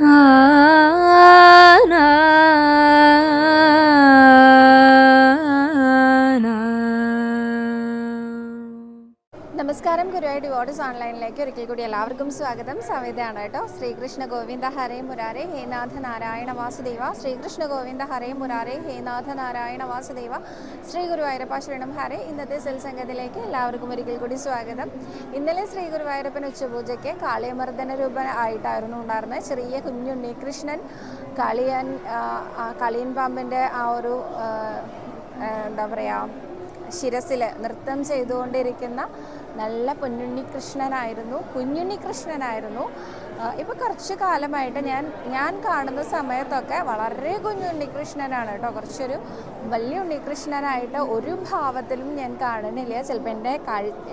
Ah. Guruvayur ഡിവോർഡ്സ് ഓൺലൈനിലേക്ക് ഒരിക്കൽ കൂടി എല്ലാവർക്കും സ്വാഗതം. സവിതയാണ് കേട്ടോ. ശ്രീകൃഷ്ണ ഗോവിന്ദ ഹരേ മുരാരേ. ഹേനാഥ നാരായണ വാസുദേവ. ശ്രീകൃഷ്ണ ഗോവിന്ദ ഹരേ മുരാരേ. ഹേനാഥ നാരായണ വാസുദേവ. ശ്രീ ഗുരുവായൂരപ്പ ശരണം. ഹരേ. ഇന്നത്തെ സത്സംഗത്തിലേക്ക് എല്ലാവർക്കും ഒരിക്കൽ കൂടി സ്വാഗതം. ഇന്നലെ ശ്രീ ഗുരുവായൂരപ്പൻ ഉച്ചപൂജയ്ക്ക് കാളിയമർദ്ദന രൂപ ആയിട്ടായിരുന്നു ഉണ്ടായിരുന്നത്. ചെറിയ കുഞ്ഞുണ്ണി കൃഷ്ണൻ കളിയൻ കളിയൻ പാമ്പിന്റെ ആ ഒരു എന്താ പറയുക ശിരസിൽ നൃത്തം ചെയ്തുകൊണ്ടിരിക്കുന്ന നല്ല പൊന്നുണ്ണി കൃഷ്ണനായിരുന്നു കുഞ്ഞുണ്ണി കൃഷ്ണനായിരുന്നു ഇപ്പോൾ കുറച്ച് കാലമായിട്ട് ഞാൻ ഞാൻ കാണുന്ന സമയത്തൊക്കെ വളരെ കുഞ്ഞുണ്ണി കൃഷ്ണനാണ് കേട്ടോ. കുറച്ചൊരു വലിയ ഉണ്ണികൃഷ്ണനായിട്ട് ഒരു ഭാവത്തിലും ഞാൻ കാണുന്നില്ല. ചിലപ്പോൾ എന്റെ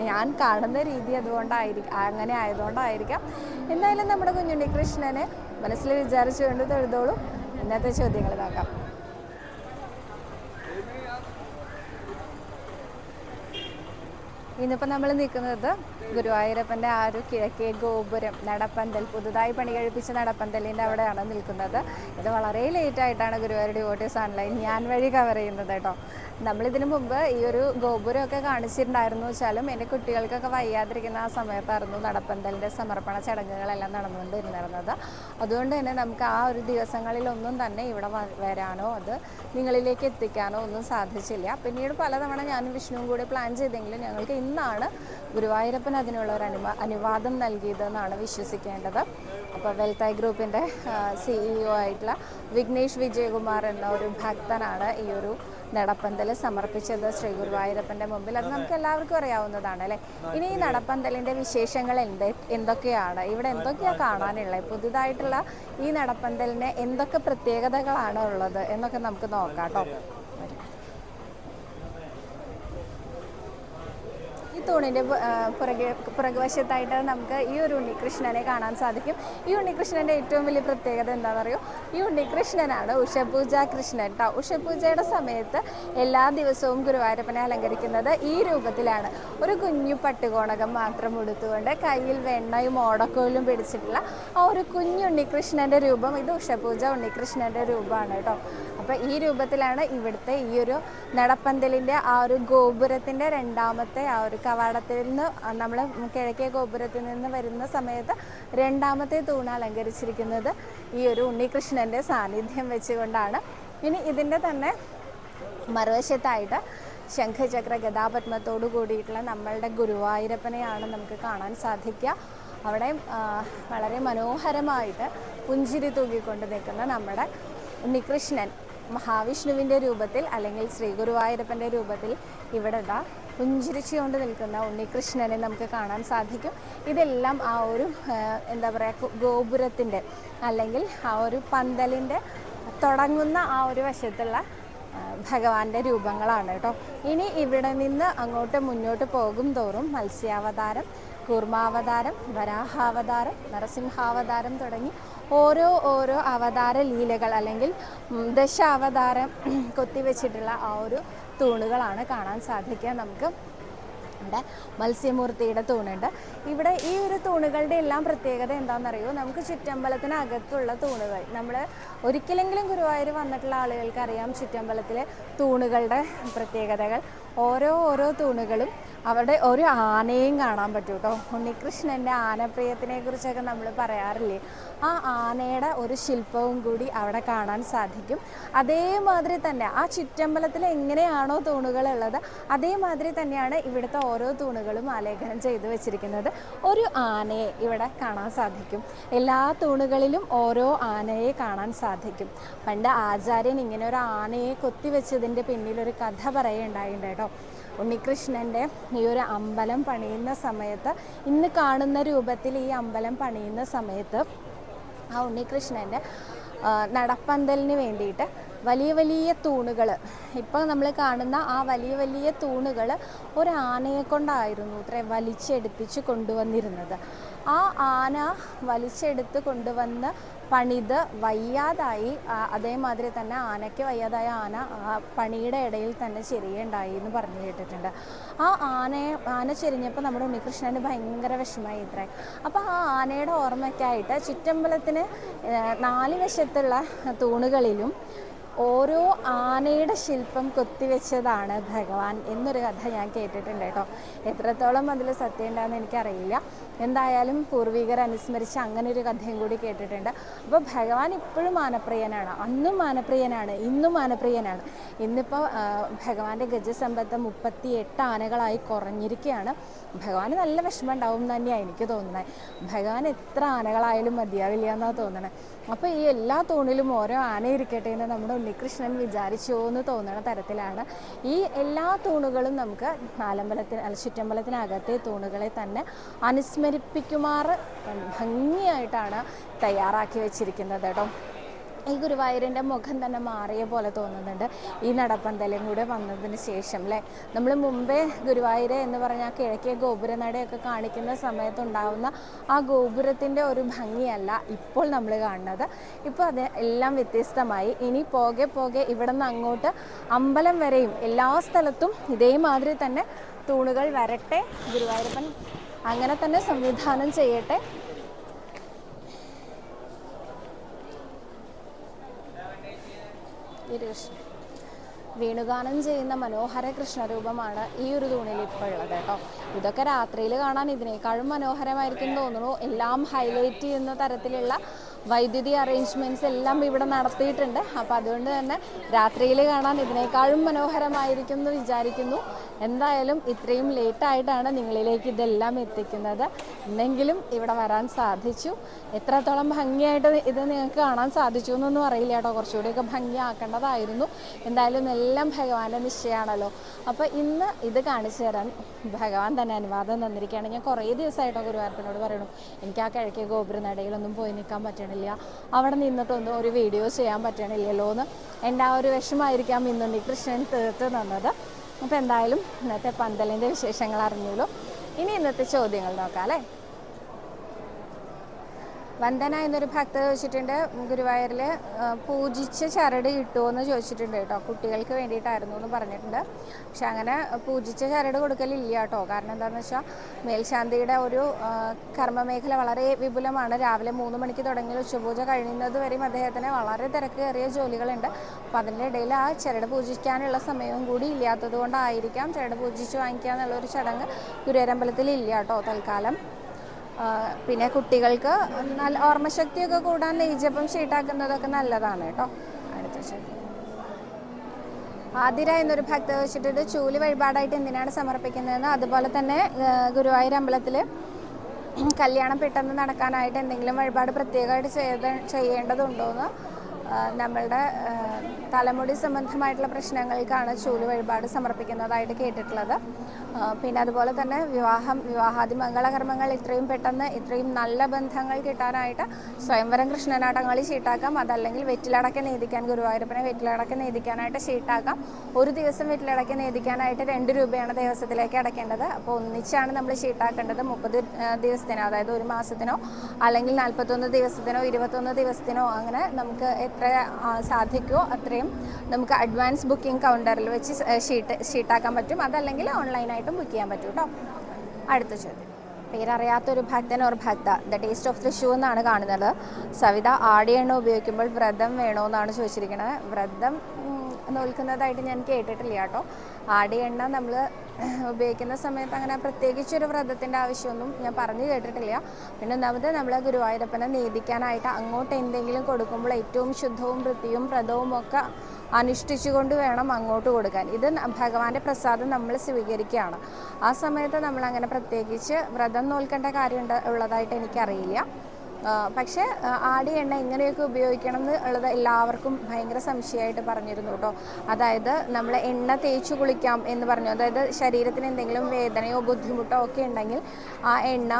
ഞാൻ കാണുന്ന രീതി അതുകൊണ്ടായിരിക്കും അങ്ങനെ ആയതുകൊണ്ടായിരിക്കാം. എന്തായാലും നമ്മുടെ കുഞ്ഞുണ്ണി കൃഷ്ണനെ മനസ്സിൽ വിചാരിച്ചുകൊണ്ട് തൊഴുതോളും. ഇന്നത്തെ ചോദ്യങ്ങൾ നോക്കാം. ഇന്നിപ്പോൾ നമ്മൾ നിൽക്കുന്നത് ഗുരുവായൂരപ്പന്റെ ആ ഒരു കിഴക്കേ ഗോപുരം നടപ്പന്തൽ പുതുതായി പണി കഴിപ്പിച്ച നടപ്പന്തലിന്റെ അവിടെയാണ് നിൽക്കുന്നത്. ഇത് വളരെ ലേറ്റ് ആയിട്ടാണ് ഗുരുവായൂർ ഡിവോട്ടീസ് ഓൺലൈൻ ഞാൻ വഴി കവർ ചെയ്യുന്നത് കേട്ടോ. നമ്മളിതിനു മുമ്പ് ഈ ഒരു ഗോപുരമൊക്കെ കാണിച്ചിട്ടുണ്ടായിരുന്നു. വെച്ചാലും എന്റെ കുട്ടികൾക്കൊക്കെ വയ്യാതിരിക്കുന്ന ആ സമയത്തായിരുന്നു നടപ്പന്തലിന്റെ സമർപ്പണ ചടങ്ങുകളെല്ലാം നടന്നുകൊണ്ടിരുന്നിരുന്നത് അതുകൊണ്ട് തന്നെ നമുക്ക് ആ ഒരു ദിവസങ്ങളിലൊന്നും തന്നെ ഇവിടെ വരാനോ അത് നിങ്ങളിലേക്ക് എത്തിക്കാനോ ഒന്നും സാധിച്ചില്ല. പിന്നീട് പലതവണ ഞാനും വിഷ്ണുവും കൂടി പ്ലാൻ ചെയ്തെങ്കിലും ഞങ്ങൾക്ക് ഇന്നാണ് ഗുരുവായൂരപ്പൻ അതിനുള്ള ഒരു അനുവാ അനുവാദം നൽകിയതെന്നാണ് വിശ്വസിക്കേണ്ടത്. അപ്പോൾ വെൽത്തായ് ഗ്രൂപ്പിന്റെ സിഇഒ ആയിട്ടുള്ള വിഘ്നേഷ് വിജയകുമാർ എന്ന ഒരു ഭക്തനാണ് ഈ ഒരു നടപ്പന്തൽ സമർപ്പിച്ചത് ശ്രീ ഗുരുവായൂരപ്പന്റെ മുമ്പിൽ. അത് നമുക്ക് എല്ലാവർക്കും അറിയാവുന്നതാണ് അല്ലേ? ഇനി ഈ നടപ്പന്തലിന്റെ വിശേഷങ്ങൾ എന്ത് എന്തൊക്കെയാണ്? ഇവിടെ എന്തൊക്കെയാണ് കാണാനുള്ളത്? പുതുതായിട്ടുള്ള ഈ നടപ്പന്തലിന് എന്തൊക്കെ പ്രത്യേകതകളാണ് ഉള്ളത് എന്നൊക്കെ നമുക്ക് നോക്കാം കേട്ടോ ഈ തൂണിന്റെ പുറകെ പുറകുവശത്തായിട്ട് നമുക്ക് ഈ ഒരു ഉണ്ണികൃഷ്ണനെ കാണാൻ സാധിക്കും. ഈ ഉണ്ണികൃഷ്ണന്റെ ഏറ്റവും വലിയ പ്രത്യേകത എന്താ പറയുക ഈ ഉണ്ണികൃഷ്ണനാണ് ഉഷപൂജ കൃഷ്ണൻ കേട്ടോ ഉഷപൂജയുടെ സമയത്ത് എല്ലാ ദിവസവും ഗുരുവായൂരപ്പനെ അലങ്കരിക്കുന്നത് ഈ രൂപത്തിലാണ്. ഒരു കുഞ്ഞു പട്ടുകോണകം മാത്രം ഉടുത്തുകൊണ്ട് കയ്യിൽ വെണ്ണയും ഓടക്കോലും പിടിച്ചിട്ടുള്ള ആ ഒരു കുഞ്ഞു ഉണ്ണികൃഷ്ണന്റെ രൂപം. ഇത് ഉഷപൂജ ഉണ്ണികൃഷ്ണന്റെ രൂപമാണ് കേട്ടോ അപ്പോൾ ഈ രൂപത്തിലാണ് ഇവിടുത്തെ ഈ ഒരു നടപ്പന്തലിന്റെ ആ ഒരു ഗോപുരത്തിന്റെ രണ്ടാമത്തെ ആ ഒരു കവാടത്തിൽ നിന്ന് നമ്മൾ കിഴക്കേ ഗോപുരത്തിൽ നിന്ന് വരുന്ന സമയത്ത് രണ്ടാമത്തെ തൂണ് അലങ്കരിച്ചിരിക്കുന്നത് ഈ ഒരു ഉണ്ണികൃഷ്ണന്റെ സാന്നിധ്യം വെച്ചുകൊണ്ടാണ്. ഇനി ഇതിന്റെ തന്നെ മറുവശത്തായിട്ട് ശംഖചക്ര ഗതാപത്മത്തോടു കൂടിയിട്ടുള്ള നമ്മളുടെ ഗുരുവായൂരപ്പനെയാണ് നമുക്ക് കാണാൻ സാധിക്കുക. അവിടെ വളരെ മനോഹരമായിട്ട് പുഞ്ചിരി തൂക്കിക്കൊണ്ട് നിൽക്കുന്ന നമ്മുടെ ഉണ്ണികൃഷ്ണൻ. മഹാവിഷ്ണുവിന്റെ രൂപത്തിൽ അല്ലെങ്കിൽ ശ്രീ ഗുരുവായൂരപ്പന്റെ രൂപത്തിൽ ഇവിടെ ഇതാ പുഞ്ചിരിച്ചുകൊണ്ട് നിൽക്കുന്ന ഉണ്ണികൃഷ്ണനെ നമുക്ക് കാണാൻ സാധിക്കും. ഇതെല്ലാം ആ ഒരു എന്താ പറയുക ഗോപുരത്തിന്റെ അല്ലെങ്കിൽ ആ ഒരു പന്തലിന്റെ തുടങ്ങുന്ന ആ ഒരു വശത്തുള്ള ഭഗവാന്റെ രൂപങ്ങളാണ് കേട്ടോ. ഇനി ഇവിടെ നിന്ന് അങ്ങോട്ട് മുന്നോട്ട് പോകും തോറും മത്സ്യാവതാരം കൂർമാവതാരം വരാഹാവതാരം നരസിംഹാവതാരം തുടങ്ങി ഓരോ ഓരോ അവതാര ലീലകൾ അല്ലെങ്കിൽ ദശാവതാരം കൊത്തിവെച്ചിട്ടുള്ള ആ ഒരു തൂണുകളാണ് കാണാൻ സാധിക്കുക. നമുക്ക് ഇവിടെ മത്സ്യമൂർത്തിയുടെ തൂണുണ്ട്. ഇവിടെ ഈ ഒരു തൂണുകളുടെ എല്ലാം പ്രത്യേകത എന്താണെന്നറിയോ? നമുക്ക് ചുറ്റമ്പലത്തിനകത്തുള്ള തൂണുകൾ. നമ്മൾ ഒരിക്കലെങ്കിലും ഗുരുവായൂർ വന്നിട്ടുള്ള ആളുകൾക്ക് അറിയാം ചുറ്റമ്പലത്തിലെ തൂണുകളുടെ പ്രത്യേകതകൾ. ഓരോ ഓരോ തൂണുകളും അവിടെ ഒരു ആനയും കാണാൻ പറ്റും കേട്ടോ ഉണ്ണികൃഷ്ണന്റെ ആനപ്രിയത്തിനെ കുറിച്ചൊക്കെ നമ്മൾ പറയാറില്ലേ? ആ ആനയുടെ ഒരു ശില്പവും കൂടി അവിടെ കാണാൻ സാധിക്കും. അതേമാതിരി തന്നെ ആ ചുറ്റമ്പലത്തിൽ എങ്ങനെയാണോ തൂണുകളുള്ളത് അതേമാതിരി തന്നെയാണ് ഇവിടുത്തെ ഓരോ തൂണുകളും ആലേഖനം ചെയ്തു വെച്ചിരിക്കുന്നത്. ഒരു ആനയെ ഇവിടെ കാണാൻ സാധിക്കും. എല്ലാ തൂണുകളിലും ഓരോ ആനയെ കാണാൻ സാധിക്കും. പണ്ട് ആചാര്യൻ ഇങ്ങനെ ഒരു ആനയെ കൊത്തിവെച്ചതിന്റെ പിന്നിൽ ഒരു കഥ പറയുണ്ടായിട്ടുണ്ട് കേട്ടോ. ഉണ്ണികൃഷ്ണന്റെ ഈ ഒരു അമ്പലം പണിയുന്ന സമയത്ത് ഇന്ന് കാണുന്ന രൂപത്തിൽ ഈ അമ്പലം പണിയുന്ന സമയത്ത് ആ ഉണ്ണികൃഷ്ണന്റെ നടപ്പന്തലിന് വേണ്ടിയിട്ട് വലിയ വലിയ തൂണുകൾ. ഇപ്പോൾ നമ്മൾ കാണുന്ന ആ വലിയ വലിയ തൂണുകൾ ഒരു ആനയെ കൊണ്ടായിരുന്നു ഇത്ര വലിച്ചെടുപ്പിച്ച് കൊണ്ടുവന്നിരുന്നത്. ആ ആന വലിച്ചെടുത്ത് കൊണ്ടുവന്ന് പണിത് വയ്യാതായി. അതേമാതിരി തന്നെ ആനയ്ക്ക് വയ്യാതായ ആന ആ പണിയുടെ ഇടയിൽ തന്നെ ചെരിയുണ്ടായി എന്ന് പറഞ്ഞു കേട്ടിട്ടുണ്ട്. ആ ആനയെ ആന ചെരിഞ്ഞപ്പോൾ നമ്മുടെ ഉണ്ണികൃഷ്ണന് ഭയങ്കര വിഷമായി ഇത്രേ. അപ്പോൾ ആ ആനയുടെ ഓർമ്മയ്ക്കായിട്ട് ചുറ്റമ്പലത്തിന് നാല് വശത്തുള്ള തൂണുകളിലും ഓരോ ആനയുടെ ശില്പം കൊത്തിവെച്ചതാണ് ഭഗവാൻ എന്നൊരു കഥ ഞാൻ കേട്ടിട്ടുണ്ട് കേട്ടോ. എത്രത്തോളം അതിൽ സത്യം ഉണ്ടാകുന്ന എനിക്കറിയില്ല. എന്തായാലും പൂർവികർ അനുസ്മരിച്ച് അങ്ങനെ ഒരു കഥയും കൂടി കേട്ടിട്ടുണ്ട്. അപ്പോൾ ഭഗവാൻ ഇപ്പോഴും മാനപ്രിയനാണ്. അന്നും മാനപ്രിയനാണ് ഇന്നും മാനപ്രിയനാണ്. ഇന്നിപ്പോൾ ഭഗവാന്റെ ഗജസമ്പത്ത് മുപ്പത്തി എട്ട് ആനകളായി കുറഞ്ഞിരിക്കുകയാണ്. ഭഗവാന് നല്ല വിഷമം ഉണ്ടാവും തന്നെയാണ് എനിക്ക് തോന്നുന്നത്. ഭഗവാൻ എത്ര ആനകളായാലും മതിയാവില്ല എന്നാണ് തോന്നുന്നത് അപ്പോൾ ഈ എല്ലാ തൂണിലും ഓരോ ആന ഇരിക്കട്ടെ എന്ന് നമ്മുടെ ഉണ്ണികൃഷ്ണൻ വിചാരിച്ചു എന്ന് തോന്നുന്ന തരത്തിലാണ്. ഈ എല്ലാ തൂണുകളും നമുക്ക് നാലമ്പലത്തിന് അല്ല ചുറ്റമ്പലത്തിനകത്തെ തൂണുകളെ തന്നെ അനുസ്മരിപ്പിക്കുമാറ് ഭംഗിയായിട്ടാണ് തയ്യാറാക്കി വെച്ചിരിക്കുന്നത് കേട്ടോ. ഈ ഗുരുവായൂരിന്റെ മുഖം തന്നെ മാറിയ പോലെ തോന്നുന്നുണ്ട്. ഈ നടപ്പന്തലും കൂടെ വന്നതിന് ശേഷം അല്ലേ നമ്മൾ മുമ്പേ ഗുരുവായൂർ എന്ന് പറഞ്ഞാൽ കിഴക്കേ ഗോപുരനടയൊക്കെ കാണിക്കുന്ന സമയത്തുണ്ടാവുന്ന ആ ഗോപുരത്തിന്റെ ഒരു ഭംഗിയല്ല ഇപ്പോൾ നമ്മൾ കാണുന്നത്. ഇപ്പോൾ അത് എല്ലാം വ്യത്യസ്തമായി. ഇനി പോകെ പോകെ ഇവിടെ നിന്ന് അങ്ങോട്ട് അമ്പലം വരെയും എല്ലാ സ്ഥലത്തും ഇതേമാതിരി തന്നെ തൂണുകൾ വരട്ടെ ഗുരുവായൂരപ്പൻ അങ്ങനെ തന്നെ സംവിധാനം ചെയ്യട്ടെ ഗിരികൃഷ്ണൻ വേണുഗാനം ചെയ്യുന്ന മനോഹര കൃഷ്ണരൂപമാണ് ഈ ഒരു തൂണിൽ ഇപ്പോൾ ഉള്ളത് കേട്ടോ. ഇതൊക്കെ രാത്രിയിൽ കാണാൻ ഇതിനേക്കാളും മനോഹരമായിരിക്കും തോന്നുന്നു. എല്ലാം ഹൈലൈറ്റ് ചെയ്യുന്ന തരത്തിലുള്ള വൈദ്യുതി അറേഞ്ച്മെന്റ്സ് എല്ലാം ഇവിടെ നടത്തിയിട്ടുണ്ട്. അപ്പോൾ അതുകൊണ്ട് തന്നെ രാത്രിയിൽ കാണാൻ ഇതിനേക്കാളും മനോഹരമായിരിക്കും എന്ന് വിചാരിക്കുന്നു. എന്തായാലും ഇത്രയും ലേറ്റ് ആയിട്ടാണ് നിങ്ങളിലേക്ക് ഇതെല്ലാം എത്തിക്കുന്നത്. എന്നെങ്കിലും ഇവിടെ വരാൻ സാധിച്ചു. എത്രത്തോളം ഭംഗിയായിട്ട് ഇത് നിങ്ങൾക്ക് കാണാൻ സാധിച്ചു എന്നൊന്നും അറിയില്ല കേട്ടോ. കുറച്ചുകൂടിയൊക്കെ ഭംഗിയാക്കേണ്ടതായിരുന്നു. എന്തായാലും എല്ലാം ഭഗവാന്റെ നിശ്ചയമാണല്ലോ. അപ്പോൾ ഇന്ന് ഇത് കാണിച്ചു തരാൻ ഭഗവാൻ തന്നെ അനുവാദം തന്നിരിക്കുകയാണ്. ഞാൻ കുറേ ദിവസമായിട്ടോ ഗുരുവായൂരപ്പനോട് പറയണു എനിക്ക് ആ കിഴക്കേ ഗോപുരനടയിലൊന്നും പോയി നിൽക്കാൻ പറ്റണില്ല. അവിടെ നിന്നിട്ടൊന്നും ഒരു വീഡിയോ ചെയ്യാൻ പറ്റണില്ലല്ലോ എന്ന് എന്റെ ആ ഒരു വിഷമായിരിക്കാം ഇന്നുണ്ണി കൃഷ്ണൻ തീർത്ത് തന്നത്. അപ്പോൾ എന്തായാലും ഇന്നത്തെ പന്തലിന്റെ വിശേഷങ്ങൾ അറിഞ്ഞോളൂ ഇനി ഇന്നത്തെ ചോദ്യങ്ങൾ നോക്കാം അല്ലേ? വന്ദന എന്നൊരു ഭക്ത ചോദിച്ചിട്ടുണ്ട് ഗുരുവായൂരിൽ പൂജിച്ച് ചരട് കിട്ടുമോ എന്ന് ചോദിച്ചിട്ടുണ്ട് കേട്ടോ. കുട്ടികൾക്ക് വേണ്ടിയിട്ടായിരുന്നു എന്ന് പറഞ്ഞിട്ടുണ്ട്. പക്ഷെ അങ്ങനെ പൂജിച്ച് ചരട് കൊടുക്കലില്ല കേട്ടോ. കാരണം എന്താണെന്ന് വെച്ചാൽ മേൽശാന്തിയുടെ ഒരു കർമ്മമേഖല വളരെ വിപുലമാണ്. രാവിലെ മൂന്ന് മണിക്ക് തുടങ്ങി ഉച്ചപൂജ കഴിയുന്നത് വരെയും അദ്ദേഹത്തിന് വളരെ തിരക്കേറിയ ജോലികളുണ്ട്. അപ്പം അതിന്റെ ഇടയിൽ ആ ചരട് പൂജിക്കാനുള്ള സമയവും കൂടി ഇല്ലാത്തത് കൊണ്ടായിരിക്കാം ചരട് പൂജിച്ച് വാങ്ങിക്കുക എന്നുള്ളൊരു ചടങ്ങ് ഗുരുവരമ്പലത്തിൽ ഇല്ല കേട്ടോ തൽക്കാലം. പിന്നെ കുട്ടികൾക്ക് നല്ല ഓർമ്മശക്തിയൊക്കെ കൂടാൻ നെയ്ജപ്പം ഷീട്ടാക്കുന്നതൊക്കെ നല്ലതാണ് കേട്ടോ. അടുത്ത ആതിര എന്നൊരു ഭക്ത വെച്ചിട്ട് ചൂൽ വഴിപാടായിട്ട് എന്തിനാണ് സമർപ്പിക്കുന്നതെന്ന് അതുപോലെ തന്നെ ഗുരുവായൂർ അമ്പലത്തിൽ കല്യാണം പെട്ടെന്ന് നടക്കാനായിട്ട് എന്തെങ്കിലും വഴിപാട് പ്രത്യേകമായിട്ട് ചെയ്ത് ചെയ്യേണ്ടതുണ്ടോയെന്ന് ആ, നമ്മളുടെ തലമുടി സംബന്ധമായിട്ടുള്ള പ്രശ്നങ്ങൾക്കാണ് ചൂൽ വഴിപാട് സമർപ്പിക്കുന്നതായിട്ട് കേട്ടിട്ടുള്ളത്. പിന്നെ അതുപോലെ തന്നെ വിവാഹം വിവാഹാദി മംഗളകർമ്മങ്ങൾ ഇത്രയും പെട്ടെന്ന് ഇത്രയും നല്ല ബന്ധങ്ങൾ കിട്ടാനായിട്ട് സ്വയംവരം കൃഷ്ണനാട്ടങ്ങളിൽ ചീട്ടാക്കാം അതല്ലെങ്കിൽ വെറ്റിലടക്ക നേതിക്കാൻ ഗുരുവായൂരപ്പനെ വെറ്റിലടക്ക നേതിക്കാനായിട്ട് ചീട്ടാക്കാം ഒരു ദിവസം വെറ്റിലടക്ക നേതിക്കാനായിട്ട് രണ്ട് രൂപയാണ് ദിവസത്തിലേക്ക് അടയ്ക്കേണ്ടത്. അപ്പോൾ ഒന്നിച്ചാണ് നമ്മൾ ചീട്ടാക്കേണ്ടത് മുപ്പത് ദിവസത്തിനോ അതായത് ഒരു മാസത്തിനോ അല്ലെങ്കിൽ നാൽപ്പത്തൊന്ന് ദിവസത്തിനോ ഇരുപത്തൊന്ന് ദിവസത്തിനോ അങ്ങനെ നമുക്ക് എത്ര സാധിക്കുമോ അത്രയും നമുക്ക് അഡ്വാൻസ് ബുക്കിംഗ് കൗണ്ടറിൽ വെച്ച് ഷീട്ട് ഷീട്ടാക്കാൻ പറ്റും. അതല്ലെങ്കിൽ ഓൺലൈനായിട്ടും ബുക്ക് ചെയ്യാൻ പറ്റും കേട്ടോ അടുത്ത ചോദ്യം. പേരറിയാത്തൊരു ഭക്തൻ ഓർ ഭക്ത ദ ടേസ്റ്റ് ഓഫ് തൃശൂർ എന്നാണ് കാണുന്നത്. സവിത ആടിയെണ്ണ ഉപയോഗിക്കുമ്പോൾ വ്രതം വേണോ എന്നാണ് ചോദിച്ചിരിക്കുന്നത് വ്രതം നോൽക്കുന്നതായിട്ട് ഞാൻ കേട്ടിട്ടില്ല കേട്ടോ. ആടിയെണ്ണ നമ്മൾ ഉപയോഗിക്കുന്ന സമയത്ത് അങ്ങനെ പ്രത്യേകിച്ചൊരു വ്രതത്തിന്റെ ആവശ്യമൊന്നും ഞാൻ പറഞ്ഞു കേട്ടിട്ടില്ല. പിന്നെ ഒന്നാമത് നമ്മൾ ഗുരുവായൂരപ്പനെ നീതിക്കാനായിട്ട് അങ്ങോട്ട് എന്തെങ്കിലും കൊടുക്കുമ്പോൾ ഏറ്റവും ശുദ്ധവും വൃത്തിയും വ്രതവും ഒക്കെ അനുഷ്ഠിച്ചുകൊണ്ട് വേണം അങ്ങോട്ട് കൊടുക്കാൻ. ഇത് ഭഗവാന്റെ പ്രസാദം നമ്മൾ സ്വീകരിക്കുകയാണ്. ആ സമയത്ത് നമ്മൾ അങ്ങനെ പ്രത്യേകിച്ച് വ്രതം നോൽക്കേണ്ട കാര്യം ഉള്ളതായിട്ട് എനിക്കറിയില്ല. പക്ഷേ ആടി എണ്ണ എങ്ങനെയൊക്കെ ഉപയോഗിക്കണം എന്ന് ഉള്ളത് എല്ലാവർക്കും ഭയങ്കര സംശയമായിട്ട് പറഞ്ഞിരുന്നു കേട്ടോ. അതായത് നമ്മൾ എണ്ണ തേച്ച് കുളിക്കാം എന്ന് പറഞ്ഞു. അതായത് ശരീരത്തിന് എന്തെങ്കിലും വേദനയോ ബുദ്ധിമുട്ടോ ഒക്കെ ഉണ്ടെങ്കിൽ ആ എണ്ണ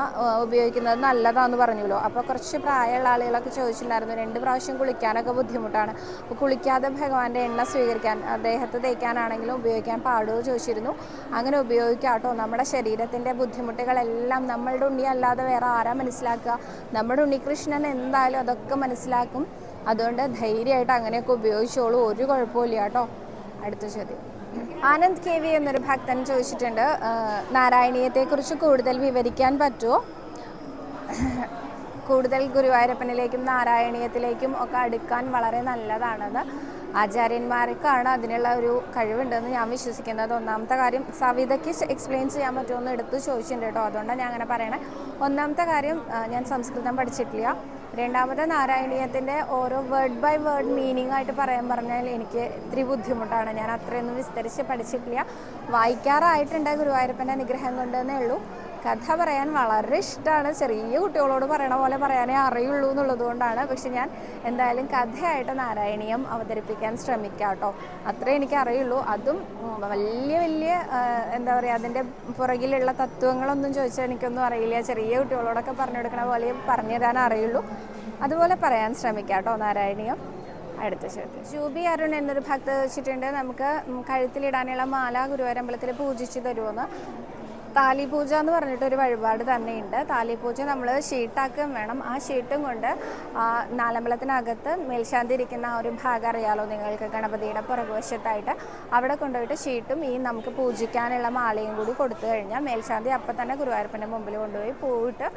ഉപയോഗിക്കുന്നത് നല്ലതാണെന്ന് പറഞ്ഞല്ലോ അപ്പോൾ കുറച്ച് പ്രായമുള്ള ആളുകളൊക്കെ ചോദിച്ചിട്ടുണ്ടായിരുന്നു രണ്ട് പ്രാവശ്യം കുളിക്കാനൊക്കെ ബുദ്ധിമുട്ടാണ്. അപ്പോൾ കുളിക്കാതെ ഭഗവാന്റെ എണ്ണ സ്വീകരിക്കാൻ ദേഹത്ത് തേക്കാനാണെങ്കിലും ഉപയോഗിക്കാൻ പാടുമോ ചോദിച്ചിരുന്നു. അങ്ങനെ ഉപയോഗിക്കാം കേട്ടോ. നമ്മുടെ ശരീരത്തിന്റെ ബുദ്ധിമുട്ടുകളെല്ലാം നമ്മളുടെ ഉണ്ണി അല്ലാതെ വേറെ ആരാ മനസ്സിലാക്കുക? നമ്മുടെ ഉണ്ണികൃഷ്ണൻ എന്തായാലും അതൊക്കെ മനസ്സിലാക്കും. അതുകൊണ്ട് ധൈര്യമായിട്ട് അങ്ങനെയൊക്കെ ഉപയോഗിച്ചോളൂ. ഒരു കുഴപ്പമില്ല കേട്ടോ. അടുത്ത ചോദ്യം. ആനന്ദ് കെ വി എന്നൊരു ഭക്തൻ ചോദിച്ചിട്ടുണ്ട്. നാരായണീയത്തെക്കുറിച്ച് കൂടുതൽ വിവരിക്കാൻ പറ്റുമോ? കൂടുതൽ ഗുരുവായൂരപ്പനിലേക്കും നാരായണീയത്തിലേക്കും ഒക്കെ അടുക്കാൻ വളരെ നല്ലതാണത്. ആചാര്യന്മാർക്കാണ് അതിനുള്ള ഒരു കഴിവുണ്ടെന്ന് ഞാൻ വിശ്വസിക്കുന്നത്. ഒന്നാമത്തെ കാര്യം സവിതയ്ക്ക് എക്സ്പ്ലെയിൻ ചെയ്യാൻ പറ്റുമെന്ന് എടുത്ത് ചോദിച്ചിട്ടുണ്ട് കേട്ടോ. അതുകൊണ്ടാണ് ഞാൻ അങ്ങനെ പറയണേ ഒന്നാമത്തെ കാര്യം ഞാൻ സംസ്കൃതം പഠിച്ചിട്ടില്ല. രണ്ടാമത്തെ നാരായണീയത്തിന്റെ ഓരോ വേർഡ് ബൈ വേർഡ് മീനിങ് ആയിട്ട് പറയാൻ പറഞ്ഞാൽ എനിക്ക് ഇത്തിരി ബുദ്ധിമുട്ടാണ്. ഞാൻ അത്രയൊന്നും വിസ്തരിച്ച് പഠിച്ചിട്ടില്ല. വായിക്കാറായിട്ടുണ്ട് ഗുരുവായൂരപ്പന്റെ അനുഗ്രഹം കൊണ്ടെന്നേ ഉള്ളൂ. കഥ പറയാൻ വളരെ ഇഷ്ടമാണ് ചെറിയ കുട്ടികളോട് പറയണ പോലെ പറയാനേ അറിയുള്ളൂ എന്നുള്ളത് കൊണ്ടാണ് പക്ഷെ ഞാൻ എന്തായാലും കഥയായിട്ട് നാരായണീയം അവതരിപ്പിക്കാൻ ശ്രമിക്കാം കേട്ടോ അത്രേ എനിക്ക് അറിയുള്ളൂ അതും വലിയ വലിയ എന്താ പറയുക അതിന്റെ പുറകിലുള്ള തത്വങ്ങളൊന്നും ചോദിച്ചാൽ എനിക്കൊന്നും അറിയില്ല. ചെറിയ കുട്ടികളോടൊക്കെ പറഞ്ഞു കൊടുക്കണ പോലെ പറഞ്ഞു തരാൻ അറിയുള്ളൂ. അതുപോലെ പറയാൻ ശ്രമിക്കാം കേട്ടോ നാരായണീയം. അടുത്ത ചോദ്യം ജൂബി അരുൺ എന്നൊരു ഭക്ത വെച്ചിട്ടുണ്ട്. നമുക്ക് കഴുത്തിലിടാനുള്ള മാല ഗുരുവായൂരമ്പലത്തിൽ പൂജിച്ചു തരുമെന്ന് താലിപൂജ എന്ന് പറഞ്ഞിട്ട് ഒരു വഴിപാട് തന്നെയുണ്ട്. താലിപൂജ നമ്മൾ ഷീട്ടാക്കുകയും വേണം. ആ ഷീട്ടും കൊണ്ട് നാലമ്പലത്തിനകത്ത് മേൽശാന്തി ഇരിക്കുന്ന ആ ഒരു ഭാഗം അറിയാലോ നിങ്ങൾക്ക് ഗണപതിയുടെ പുറകുവശത്തായിട്ട്. അവിടെ കൊണ്ടുപോയിട്ട് ഷീട്ടും ഈ നമുക്ക് പൂജിക്കാനുള്ള മാലയും കൂടി കൊടുത്തു കഴിഞ്ഞാൽ മേൽശാന്തി അപ്പം തന്നെ ഗുരുവായൂരപ്പന്റെ മുമ്പിൽ കൊണ്ടുപോയി പൂവിട്ട്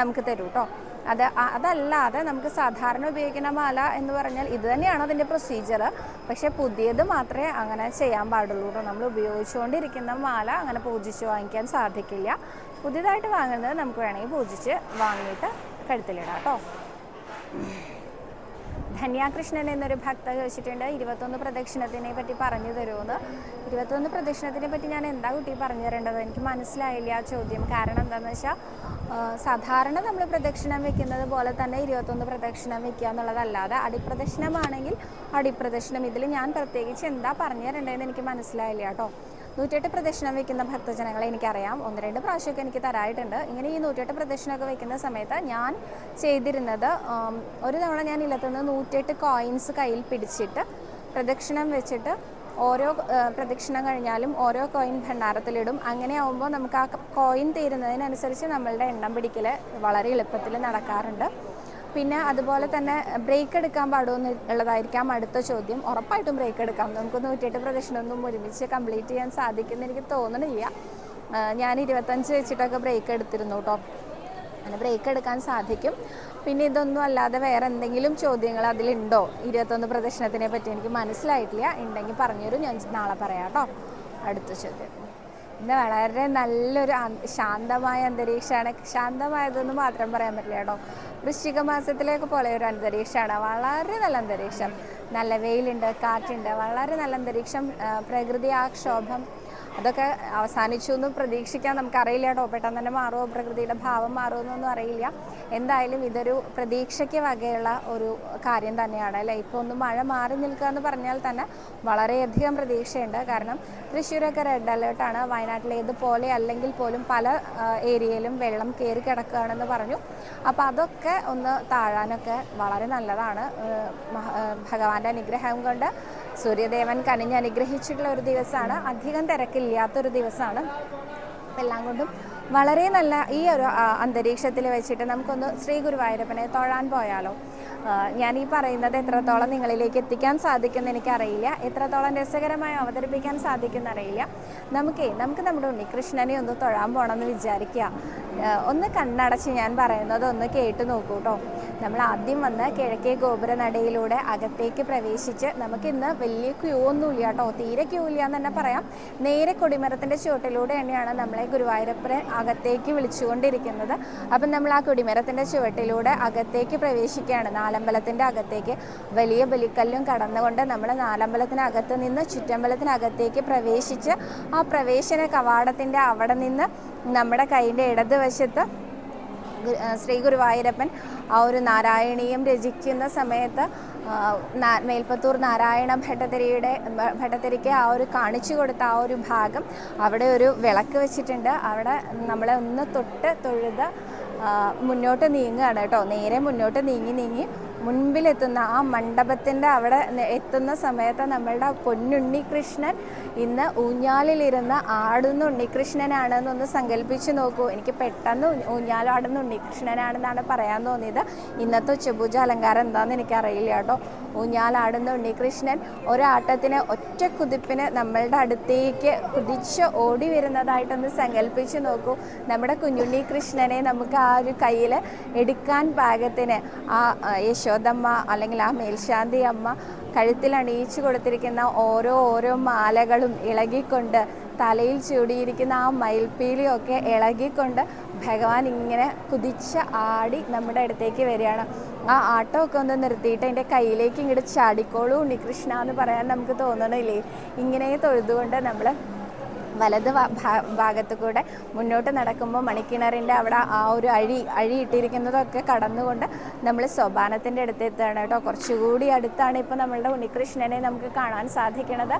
നമുക്ക് തരും കേട്ടോ അത് അതല്ലാതെ നമുക്ക് സാധാരണ ഉപയോഗിക്കുന്ന മാല എന്ന് പറഞ്ഞാൽ ഇത് തന്നെയാണ് അതിന്റെ പ്രൊസീജിയർ പക്ഷേ പുതിയത് മാത്രമേ അങ്ങനെ ചെയ്യാൻ പാടുള്ളൂ നമ്മൾ ഉപയോഗിച്ചുകൊണ്ടിരിക്കുന്ന മാല അങ്ങനെ പൂജിച്ച് വാങ്ങിക്കാൻ സാധിക്കില്ല. പുതിയതായിട്ട് വാങ്ങുന്നത് നമുക്ക് വേണമെങ്കിൽ പൂജിച്ച് വാങ്ങിയിട്ട് കഴുത്തിലിടാം കേട്ടോ ധന്യാകൃഷ്ണൻ എന്നൊരു ഭക്ത ചോദിച്ചിട്ടുണ്ട് ഇരുപത്തൊന്ന് പ്രദക്ഷിണത്തിനെ പറ്റി പറഞ്ഞു തരുമെന്ന്? ഇരുപത്തൊന്ന് പ്രദക്ഷിണത്തിനെ പറ്റി ഞാൻ എന്താ കുട്ടി പറഞ്ഞു തരേണ്ടത്? എനിക്ക് മനസ്സിലായില്ല ആ ചോദ്യം. കാരണം എന്താണെന്ന് വെച്ചാൽ സാധാരണ നമ്മൾ പ്രദക്ഷിണം വെക്കുന്നത് പോലെ തന്നെ ഇരുപത്തൊന്ന് പ്രദക്ഷിണം വെക്കുക എന്നുള്ളതല്ലാതെ അടിപ്രദക്ഷിണമാണെങ്കിൽ അടിപ്രദക്ഷിണം. ഇതിൽ ഞാൻ പ്രത്യേകിച്ച് എന്താ പറഞ്ഞു തരേണ്ടതെന്ന് എനിക്ക് മനസ്സിലായില്ല കേട്ടോ. നൂറ്റെട്ട് പ്രദക്ഷിണം വെക്കുന്ന ഭക്തജനങ്ങളെ എനിക്കറിയാം. ഒന്ന് രണ്ട് പ്രാവശ്യമൊക്കെ എനിക്ക് തരായിട്ടുണ്ട്. ഇങ്ങനെ ഈ നൂറ്റെട്ട് പ്രദക്ഷിണമൊക്കെ വെക്കുന്ന സമയത്ത് ഞാൻ ചെയ്തിരുന്നത് ഒരു തവണ ഞാൻ ഇല്ലത്തുനിന്ന് നൂറ്റെട്ട് കോയിൻസ് കയ്യിൽ പിടിച്ചിട്ട് പ്രദക്ഷിണം വെച്ചിട്ട് ഓരോ പ്രദക്ഷിണം കഴിഞ്ഞാലും ഓരോ കോയിൻ ഭണ്ഡാരത്തിലിടും. അങ്ങനെ ആവുമ്പോൾ നമുക്ക് ആ കോയിൻ തീരുന്നതിനനുസരിച്ച് നമ്മളുടെ എണ്ണം പിടിക്കൽ വളരെ എളുപ്പത്തിൽ നടക്കാറുണ്ട്. പിന്നെ അതുപോലെ തന്നെ ബ്രേക്ക് എടുക്കാൻ പാടുമെന്ന് ഉള്ളതായിരിക്കാം അടുത്ത ചോദ്യം. ഉറപ്പായിട്ടും ബ്രേക്ക് എടുക്കാം. നമുക്ക് നൂറ്റിയെട്ട് പ്രദക്ഷിണമൊന്നും ഒരുമിച്ച് കംപ്ലീറ്റ് ചെയ്യാൻ സാധിക്കുമെന്ന് എനിക്ക് തോന്നണില്ല. ഞാൻ ഇരുപത്തഞ്ച് വെച്ചിട്ടൊക്കെ ബ്രേക്ക് എടുത്തിരുന്നു കേട്ടോ അങ്ങനെ ബ്രേക്ക് എടുക്കാൻ സാധിക്കും. പിന്നെ ഇതൊന്നും അല്ലാതെ വേറെ എന്തെങ്കിലും ചോദ്യങ്ങൾ അതിലുണ്ടോ? ഇരുപത്തൊന്ന് പ്രദർശനത്തിനെ പറ്റി എനിക്ക് മനസ്സിലായിട്ടില്ല. ഉണ്ടെങ്കിൽ പറഞ്ഞുതരും. ഞാൻ നാളെ പറയാം കേട്ടോ. അടുത്ത ചോദ്യം. ഇന്ന് വളരെ നല്ലൊരു ശാന്തമായ അന്തരീക്ഷമാണ്. ശാന്തമായതെന്ന് മാത്രം പറയാൻ പറ്റില്ല കേട്ടോ. വൃശ്ചിക മാസത്തിലേക്ക് പോലെ ഒരു അന്തരീക്ഷമാണ്. വളരെ നല്ല അന്തരീക്ഷം. നല്ല വെയിലുണ്ട് കാറ്റുണ്ട്. വളരെ നല്ല അന്തരീക്ഷം പ്രകൃതി ആക്ഷോഭം അതൊക്കെ അവസാനിച്ചു എന്ന് പ്രതീക്ഷിക്കാൻ നമുക്കറിയില്ല കേട്ടോ പെട്ടെന്ന് തന്നെ മാറുമോ? പ്രകൃതിയുടെ ഭാവം മാറുമെന്നൊന്നും അറിയില്ല. എന്തായാലും ഇതൊരു പ്രതീക്ഷയ്ക്ക് വകയുള്ള ഒരു കാര്യം തന്നെയാണ് അല്ലേ? ഇപ്പോൾ ഒന്ന് മഴ മാറി നിൽക്കുക എന്ന് പറഞ്ഞാൽ തന്നെ വളരെയധികം പ്രതീക്ഷയുണ്ട്. കാരണം തൃശ്ശൂരൊക്കെ റെഡ് അലേർട്ടാണ് വയനാട്ടിലെ ഇതുപോലെ അല്ലെങ്കിൽ പോലും പല ഏരിയയിലും വെള്ളം കയറി കിടക്കുകയാണെന്ന് പറഞ്ഞു. അപ്പോൾ അതൊക്കെ ഒന്ന് താഴാനൊക്കെ വളരെ നല്ലതാണ്. ഭഗവാന്റെ അനുഗ്രഹം കൊണ്ട് സൂര്യദേവൻ കനിഞ്ഞ് അനുഗ്രഹിച്ചിട്ടുള്ള ഒരു ദിവസമാണ്. അധികം തിരക്കില്ലാത്തൊരു ദിവസമാണ്. എല്ലാം കൊണ്ടും വളരെ നല്ല ഈ ഒരു അന്തരീക്ഷത്തിൽ വെച്ചിട്ട് നമുക്കൊന്ന് ശ്രീ ഗുരുവായൂരപ്പനെ തൊഴാൻ പോയാലോ? ഞാൻ ഈ പറയുന്നത് എത്രത്തോളം നിങ്ങളിലേക്ക് എത്തിക്കാൻ സാധിക്കുമെന്ന് എനിക്കറിയില്ല. എത്രത്തോളം രസകരമായി അവതരിപ്പിക്കാൻ സാധിക്കുമെന്ന് അറിയില്ല. നമുക്കേ നമുക്ക് നമ്മുടെ ഉണ്ണികൃഷ്ണനെ ഒന്ന് തൊഴാൻ പോകണമെന്ന് വിചാരിക്കുക. ഒന്ന് കണ്ണടച്ച് ഞാൻ പറയുന്നത് ഒന്ന് കേട്ട് നോക്കൂ കേട്ടോ. നമ്മൾ ആദ്യം വന്ന് കിഴക്കേ ഗോപുരനടയിലൂടെ അകത്തേക്ക് പ്രവേശിച്ച് നമുക്കിന്ന് വലിയ ക്യൂ ഒന്നുമില്ല കേട്ടോ. തീരെ ക്യൂ ഇല്ല എന്ന് തന്നെ പറയാം. നേരെ കൊടിമരത്തിന്റെ ചുവട്ടിലൂടെ തന്നെയാണ് നമ്മളെ ഗുരുവായൂരപ്പനെ അകത്തേക്ക് വിളിച്ചുകൊണ്ടിരിക്കുന്നത്. അപ്പം നമ്മൾ ആ കൊടിമരത്തിന്റെ ചുവട്ടിലൂടെ അകത്തേക്ക് പ്രവേശിക്കുകയാണ്. നാലമ്പലത്തിന്റെ അകത്തേക്ക് വലിയ ബലിക്കല്ലും കടന്നുകൊണ്ട് നമ്മൾ നാലമ്പലത്തിനകത്ത് നിന്ന് ചുറ്റമ്പലത്തിനകത്തേക്ക് പ്രവേശിച്ച് ആ പ്രവേശന കവാടത്തിന്റെ അവിടെ നിന്ന് നമ്മുടെ കൈയിന്റെ ഇടതുവശത്ത് ശ്രീ ഗുരുവായൂരപ്പൻ ആ ഒരു നാരായണീയം രചിക്കുന്ന സമയത്ത് മേൽപ്പത്തൂർ നാരായണ ഭട്ടതിരിയുടെ ഭട്ടതിരിക്ക് ആ ഒരു കാണിച്ചു കൊടുത്ത ആ ഒരു ഭാഗം അവിടെ ഒരു വിളക്ക് വെച്ചിട്ടുണ്ട്. അവിടെ നമ്മളെ ഒന്ന് തൊട്ട് തൊഴുത് മുന്നോട്ട് നീങ്ങുകയാണ് കേട്ടോ. നേരെ മുന്നോട്ട് നീങ്ങി നീങ്ങി മുൻപിലെത്തുന്ന ആ മണ്ഡപത്തിന്റെ അവിടെ എത്തുന്ന സമയത്ത് നമ്മളുടെ പൊന്നുണ്ണി കൃഷ്ണൻ ഇന്ന് ഊഞ്ഞാലിലിരുന്ന് ആടുന്ന ഉണ്ണികൃഷ്ണനാണെന്നൊന്ന് സങ്കല്പിച്ച് നോക്കൂ. എനിക്ക് പെട്ടെന്ന് ഊഞ്ഞാലാടുന്ന ഉണ്ണികൃഷ്ണനാണെന്നാണ് പറയാൻ തോന്നിയത്. ഇന്നത്തെ ഉച്ചപൂജ അലങ്കാരം എന്താണെന്ന് എനിക്കറിയില്ല കേട്ടോ. ഊഞ്ഞാലാടുന്ന ഉണ്ണികൃഷ്ണൻ ഒരാട്ടത്തിന് ഒറ്റ കുതിപ്പിന് നമ്മളുടെ അടുത്തേക്ക് കുതിച്ച് ഓടി വരുന്നതായിട്ടൊന്ന് സങ്കല്പിച്ച് നോക്കൂ. നമ്മുടെ കുഞ്ഞുണ്ണി കൃഷ്ണനെ നമുക്ക് ആ ഒരു കയ്യിൽ എടുക്കാൻ പാകത്തിന് ആ ആ, യശോദമ്മ അല്ലെങ്കിൽ ആ മേൽശാന്തി അമ്മ കഴുത്തിൽ അണിയിച്ചു കൊടുത്തിരിക്കുന്ന ഓരോ ഓരോ മാലകളും ഇളകിക്കൊണ്ട് തലയിൽ ചൂടിയിരിക്കുന്ന ആ മയിൽപ്പീലിയൊക്കെ ഇളകിക്കൊണ്ട് ഭഗവാൻ ഇങ്ങനെ കുതിച്ച് ആടി നമ്മുടെ അടുത്തേക്ക് വരികയാണ്. ആ ആട്ടമൊക്കെ ഒന്ന് നിർത്തിയിട്ട് എന്റെ കയ്യിലേക്ക് ഇങ്ങോട്ട് ചാടിക്കോളൂ ഉണ്ണികൃഷ്ണ എന്ന് പറയാൻ നമുക്ക് തോന്നണില്ലേ? ഇങ്ങനെ തൊഴുതുകൊണ്ട് നമ്മൾ വലത് ഭാഗത്ത് കൂടെ മുന്നോട്ട് നടക്കുമ്പോൾ മണിക്കിണറിന്റെ അവിടെ ആ ഒരു അഴി അഴി ഇട്ടിരിക്കുന്നതൊക്കെ കടന്നുകൊണ്ട് നമ്മൾ സോപാനത്തിന്റെ അടുത്ത് എത്തുകയാണ് കേട്ടോ. കുറച്ചുകൂടി അടുത്താണ് ഇപ്പോൾ നമ്മളുടെ ഉണ്ണികൃഷ്ണനെ നമുക്ക് കാണാൻ സാധിക്കുന്നത്.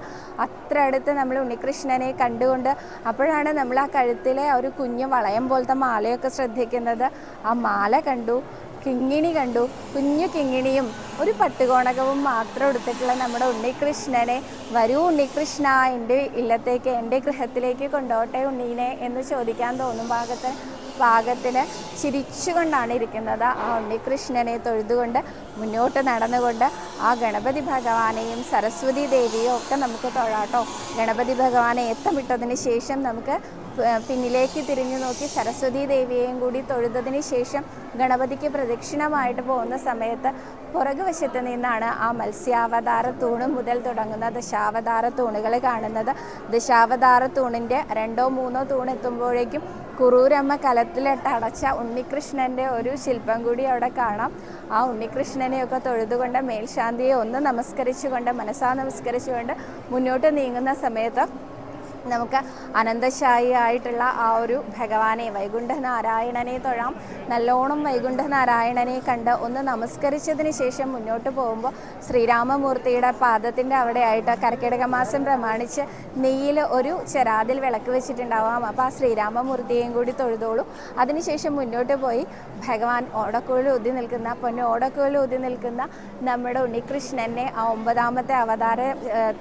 അത്ര അടുത്ത് നമ്മൾ ഉണ്ണികൃഷ്ണനെ കണ്ടുകൊണ്ട് അപ്പോഴാണ് നമ്മൾ ആ കഴുത്തിലെ ഒരു കുഞ്ഞു വളയം പോലത്തെ മാലയൊക്കെ ശ്രദ്ധിക്കുന്നത്. ആ മാല കണ്ടു. കിങ്ങിണി കണ്ടു. കുഞ്ഞു കിങ്ങിണിയും ഒരു പട്ടുകോണകവും മാത്രം എടുത്തിട്ടുള്ള നമ്മുടെ ഉണ്ണികൃഷ്ണനെ വരൂ ഉണ്ണികൃഷ്ണ എന്റെ ഇല്ലത്തേക്ക് എന്റെ ഗൃഹത്തിലേക്ക് കൊണ്ടോട്ടെ ഉണ്ണീനെ എന്ന് ചോദിക്കാൻ തോന്നും ഭാഗത്ത് പാകത്തിന് ചിരിച്ചുകൊണ്ടാണ് ഇരിക്കുന്നത് ആ ഉണ്ണികൃഷ്ണനെ തൊഴുതുകൊണ്ട് മുന്നോട്ട് നടന്നുകൊണ്ട് ആ ഗണപതി ഭഗവാനെയും സരസ്വതി ദേവിയും ഒക്കെ നമുക്ക് തൊഴാട്ടോ ഗണപതി ഭഗവാനെ എത്തമിട്ടതിന് ശേഷം നമുക്ക് പിന്നിലേക്ക് തിരിഞ്ഞു നോക്കി സരസ്വതി ദേവിയെയും കൂടി തൊഴുതതിന് ശേഷം ഗണപതിക്ക് പ്രദക്ഷിണമായിട്ട് പോകുന്ന സമയത്ത് പുറകുവശത്ത് നിന്നാണ് ആ മത്സ്യാവതാര തൂണ് മുതൽ തുടങ്ങുന്ന ദശാവതാര തൂണുകൾ കാണുന്നത്. ദശാവതാര തൂണിന്റെ രണ്ടോ മൂന്നോ തൂണ് എത്തുമ്പോഴേക്കും കുറൂരമ്മ കലത്തിലിട്ട് അടച്ച ഉണ്ണികൃഷ്ണന്റെ ഒരു ശില്പം കൂടി അവിടെ കാണാം. ആ ഉണ്ണികൃഷ്ണനെയൊക്കെ തൊഴുതുകൊണ്ട് മേൽശാന്തിയെ ഒന്ന് നമസ്കരിച്ചുകൊണ്ട് മനസ്സാ നമസ്കരിച്ചുകൊണ്ട് മുന്നോട്ട് നീങ്ങുന്ന സമയത്ത് നമുക്ക് അനന്തശായി ആയിട്ടുള്ള ആ ഒരു ഭഗവാനെ വൈകുണ്ഠനാരായണനെ തൊഴാം. നല്ലോണം വൈകുണ്ഠനാരായണനെ കണ്ട് ഒന്ന് നമസ്കരിച്ചതിന് ശേഷം മുന്നോട്ട് പോകുമ്പോൾ ശ്രീരാമമൂർത്തിയുടെ പാദത്തിന്റെ അവിടെയായിട്ട് കർക്കിടക മാസം പ്രമാണിച്ച് നെയ്യിൽ ഒരു ചെറാതിൽ വിളക്ക് വെച്ചിട്ടുണ്ടാവാം. അപ്പോൾ ആ ശ്രീരാമമൂർത്തിയെയും കൂടി തൊഴുതോളൂ. അതിനുശേഷം മുന്നോട്ട് പോയി ഭഗവാൻ ഓടക്കോഴി ഊതി നിൽക്കുന്ന പൊന്നു ഓടക്കോഴി ഊതി നിൽക്കുന്ന നമ്മുടെ ഉണ്ണികൃഷ്ണനെ ആ ഒമ്പതാമത്തെ അവതാര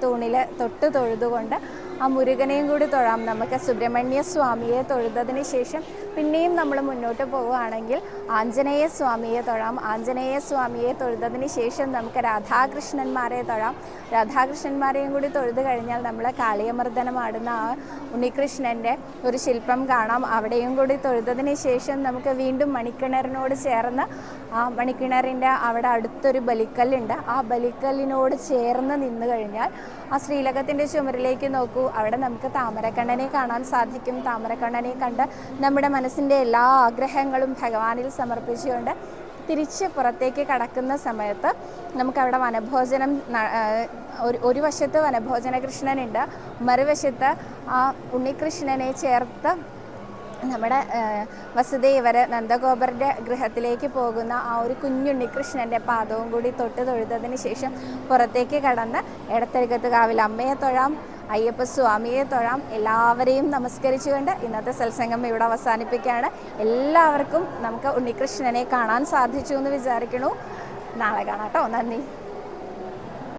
തൂണിൽ തൊട്ട് തൊഴുതുകൊണ്ട് ആ മുരുകനെയും കൂടി തൊഴാം. നമുക്ക് സുബ്രഹ്മണ്യ സ്വാമിയെ തൊഴുതതിന് ശേഷം പിന്നെയും നമ്മൾ മുന്നോട്ട് പോവുകയാണെങ്കിൽ ആഞ്ജനേയ സ്വാമിയെ തൊഴാം. ആഞ്ജനേയ സ്വാമിയെ തൊഴുതതിന് ശേഷം നമുക്ക് രാധാകൃഷ്ണന്മാരെ തൊഴാം. രാധാകൃഷ്ണന്മാരെയും കൂടി തൊഴുത് കഴിഞ്ഞാൽ നമ്മൾ കാളിയമർദ്ദനമാടുന്ന ആ ഉണ്ണികൃഷ്ണന്റെ ഒരു ശില്പം കാണാം. അവിടെയും കൂടി തൊഴുതതിന് ശേഷം നമുക്ക് വീണ്ടും മണിക്കിണറിനോട് ചേർന്ന് ആ മണിക്കിണറിന്റെ അവിടെ അടുത്തൊരു ബലിക്കല്ലുണ്ട്. ആ ബലിക്കല്ലിനോട് ചേർന്ന് നിന്ന് കഴിഞ്ഞാൽ ആ ശ്രീലകത്തിന്റെ ചുമരിലേക്ക് നോക്കൂ. അവിടെ നമുക്ക് താമരക്കണ്ണനെ കാണാൻ സാധിക്കും. താമരക്കണ്ണനെ കണ്ട് നമ്മുടെ മനസ്സിന്റെ എല്ലാ ആഗ്രഹങ്ങളും ഭഗവാനിൽ സമർപ്പിച്ചുകൊണ്ട് തിരിച്ച് പുറത്തേക്ക് കടക്കുന്ന സമയത്ത് നമുക്കവിടെ വനഭോജനം ഒരു ഒരു വശത്ത് വനഭോജന കൃഷ്ണനുണ്ട് മറുവശത്ത് ആ ഉണ്ണികൃഷ്ണനെ ചേർത്ത് നമ്മുടെ ആ, വസുദേവർ നന്ദഗോപരുടെ ഗൃഹത്തിലേക്ക് പോകുന്ന ആ ഒരു കുഞ്ഞുണ്ണികൃഷ്ണന്റെ പാദവും കൂടി തൊട്ട് തൊഴുതതിന് ശേഷം പുറത്തേക്ക് കടന്ന് ഇടത്തരകത്ത് കാവിൽ അമ്മയെ തൊഴാം അയ്യപ്പ സ്വാമിയെ തൊഴാം എല്ലാവരെയും നമസ്കരിച്ചുകൊണ്ട് ഇന്നത്തെ സത്സംഗം ഇവിടെ അവസാനിപ്പിക്കുകയാണ്. എല്ലാവർക്കും നമുക്ക് ഉണ്ണികൃഷ്ണനെ കാണാൻ സാധിച്ചു എന്ന് വിചാരിക്കണു നാളെ കാണാം കേട്ടോ. നന്ദി.